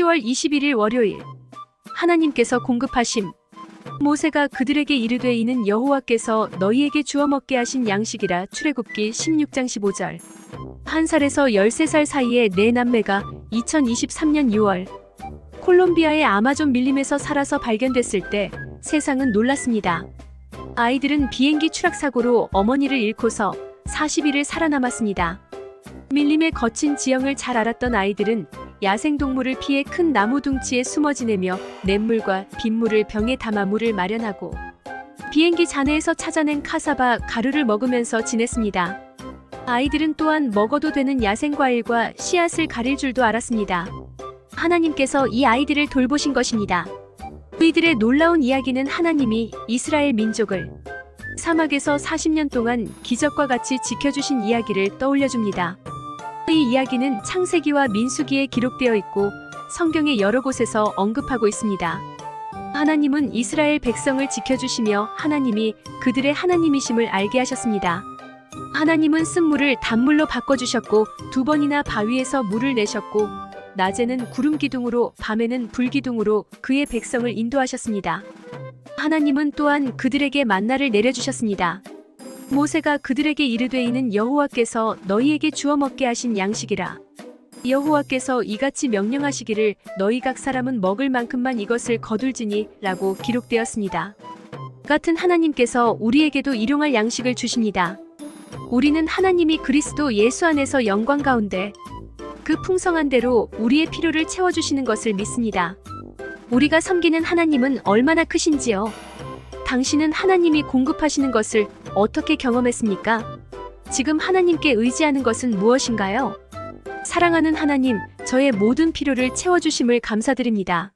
10월 21일 월요일 하나님께서 공급하심 모세가 그들에게 이르되 이는 여호와께서 너희에게 주어 먹게 하신 양식이라 출애굽기 16장 15절 한 살에서 13살 사이의 네 남매가 2023년 6월 콜롬비아의 아마존 밀림에서 살아서 발견됐을 때 세상은 놀랐습니다. 아이들은 비행기 추락 사고로 어머니를 잃고서 40일을 살아남았습니다. 밀림의 거친 지형을 잘 알았던 아이들은 야생동물을 피해 큰 나무 둥치에 숨어 지내며 냇물과 빗물을 병에 담아 물을 마련하고 비행기 잔해에서 찾아낸 카사바 가루를 먹으면서 지냈습니다. 아이들은 또한 먹어도 되는 야생 과일과 씨앗을 가릴 줄도 알았습니다. 하나님께서 이 아이들을 돌보신 것입니다. 그이들의 놀라운 이야기는 하나님이 이스라엘 민족을 사막에서 40년 동안 기적과 같이 지켜주신 이야기를 떠올려줍니다. 이 이야기는 창세기와 민수기에 기록되어 있고 성경의 여러 곳에서 언급하고 있습니다. 하나님은 이스라엘 백성을 지켜주시며 하나님이 그들의 하나님이심을 알게 하셨습니다. 하나님은 쓴물을 단물로 바꿔주셨고 두 번이나 바위에서 물을 내셨고 낮에는 구름 기둥으로 밤에는 불 기둥으로 그의 백성을 인도하셨습니다. 하나님은 또한 그들에게 만나를 내려주셨습니다. 모세가 그들에게 이르되 이는 여호와께서 너희에게 주어 먹게 하신 양식이라. 여호와께서 이같이 명령하시기를 너희 각 사람은 먹을 만큼만 이것을 거둘지니 라고 기록되었습니다. 같은 하나님께서 우리에게도 일용할 양식을 주십니다. 우리는 하나님이 그리스도 예수 안에서 영광 가운데 그 풍성한 대로 우리의 필요를 채워주시는 것을 믿습니다. 우리가 섬기는 하나님은 얼마나 크신지요? 당신은 하나님이 공급하시는 것을 어떻게 경험했습니까? 지금 하나님께 의지하는 것은 무엇인가요? 사랑하는 하나님, 저의 모든 필요를 채워주심을 감사드립니다.